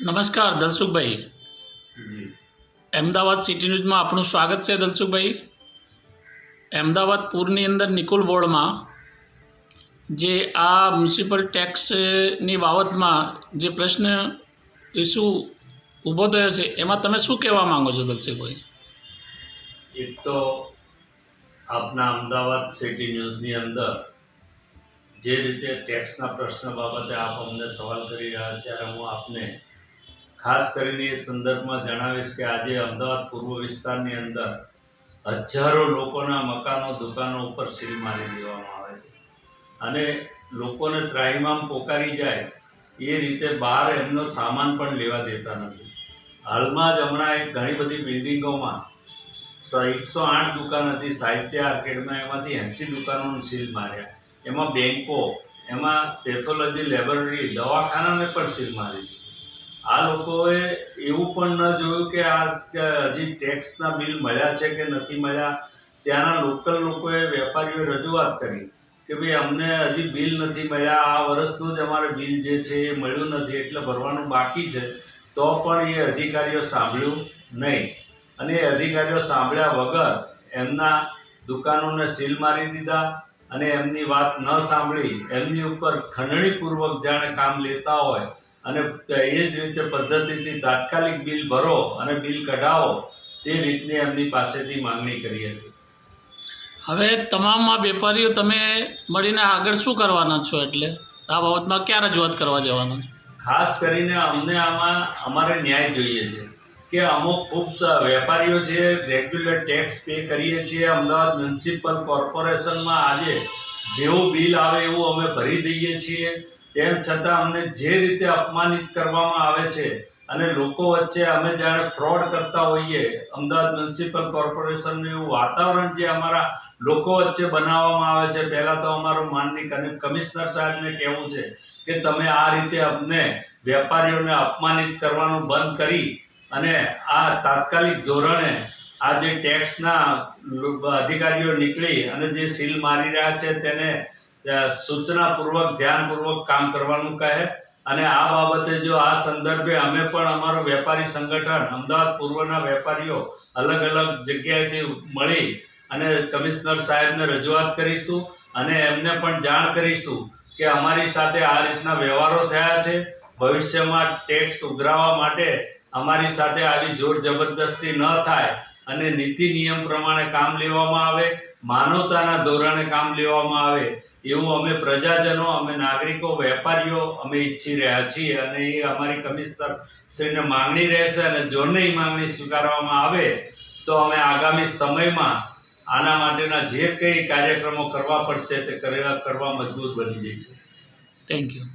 નમસ્કાર દલસુખભાઈ. અમદાવાદ સિટી ન્યૂઝમાં આપનું સ્વાગત છે દલસુખભાઈ. અમદાવાદ પૂરની અંદર નિકુલ બોર્ડમાં જે આ મ્યુનિસિપલ ટેક્સની બાબતમાં જે પ્રશ્ન ઇસ્યુ ઊભો થયો છે એમાં તમે શું કહેવા માંગો છો દલસુખભાઈ? એક તો આપના અમદાવાદ સિટી ન્યૂઝની અંદર જે રીતે ટેક્સના પ્રશ્ન બાબતે આપ અમને સવાલ કરી રહ્યા ત્યારે હું આપને ખાસ કરીને એ સંદર્ભમાં જણાવીશ કે આજે અમદાવાદ પૂર્વ વિસ્તારની અંદર હજારો લોકોના મકાનો, દુકાનો ઉપર સીલ મારી દેવામાં આવે છે. અને લોકોને ત્રાહીમામ પોકારી જાય, એ રીતે બહાર એમનો સામાન પણ લેવા દેતા નથી. હાલમાં જ હમણાં એક ઘણી બધી બિલ્ડિંગોમાં એકસો આઠ દુકાન હતી, સાહિત્ય આર્કેડમાં એમાંથી એંસી દુકાનોનું સીલ માર્યા. એમાં બેન્કો એમાં પેથોલોજી લેબોરેટરી, દવાખાનાને પણ સીલ મારી દીધી. આ લોકોએ એવું પણ ન જોયું કે આ હજી ટેક્સના બિલ મળ્યા છે કે નથી મળ્યા. ત્યાંના લોકલ લોકોએ વેપારીઓએ રજૂઆત કરી કે ભાઈ અમને હજી બિલ નથી મળ્યા. આ વર્ષનું જ અમારે બિલ જે છે એ મળ્યું નથી એટલે ભરવાનું બાકી છે. તો પણ એ અધિકારીઓ સાંભળ્યું નહીં. અને એ અધિકારીઓ સાંભળ્યા વગર એમના દુકાનોને સીલ મારી દીધા અને એમની વાત ન સાંભળી, એમની ઉપર ખંડણીપૂર્વક જાણે કામ લેતા હોય અને એ જ રીતે પદ્ધતિથી તાત્કાલિક બિલ ભરો અને બિલ કઢાવો તે રીતની એમની પાસેથી માંગણી કરી હતી. હવે તમામ વેપારીઓ તમે મળીને આગળ શું કરવાના છો એટલે? આ બાબતમાં ક્યાં રજૂઆત કરવા જવાના? ખાસ કરીને અમને આમાં અમારે ન્યાય જોઈએ છે કે અમુક ખૂબ વેપારીઓ છે રેગ્યુલર ટેક્સ પે કરીએ છીએ અમદાવાદ મ્યુનિસિપલ કોર્પોરેશનમાં આજે જેવું બિલ આવે એવું અમે ભરી દઈએ છીએ. તેમ છતાં અમને જે રીતે અપમાનિત કરવામાં આવે છે અને લોકો વચ્ચે અમે જાણે ફ્રોડ કરતા હોઈએ, અમદાવાદ મ્યુનિસિપલ કોર્પોરેશનનું એવું વાતાવરણ જે અમારા લોકો વચ્ચે બનાવવામાં આવે છે, પહેલાં તો અમારું માનની કમિ- કમિશનર સાહેબને કહેવું છે કે તમે આ રીતે અમને વેપારીઓને અપમાનિત કરવાનું બંધ કરી અને આ તાત્કાલિક ધોરણે આ જે ટેક્સના અધિકારીઓ નીકળી અને જે સીલ મારી રહ્યા છે તેને સૂચનાપૂર્વક, ધ્યાનપૂર્વક કામ કરવાનું કહે. અને આ બાબતે જો આ સંદર્ભે અમે પણ અમારું વેપારી સંગઠન, અમદાવાદ પૂર્વના વેપારીઓ અલગ અલગ જગ્યાએથી મળી અને કમિશનર સાહેબને રજૂઆત કરીશું અને એમને પણ જાણ કરીશું કે અમારી સાથે આ રીતના વ્યવહારો થયા છે. ભવિષ્યમાં ટેક્સ ઉઘરાવવા માટે અમારી સાથે આવી જોર જબરદસ્તી ન થાય અને નીતિ નિયમ પ્રમાણે કામ લેવામાં આવે, માનવતાના ધોરણે કામ લેવામાં આવે. એવું અમે પ્રજાજનો, અમે નાગરિકો, વેપારીઓ અમે ઈચ્છી રહ્યા છીએ અને એ અમારી કમિશનર શ્રીને માંગણી રહેશે અને જો નહીં માંગણી સ્વીકારવામાં આવે, તો અમે આગામી સમયમાં આના માટેના જે કંઈ કાર્યક્રમો કરવા પડશે તે કરવા મજબૂર બની જઈશું. Thank you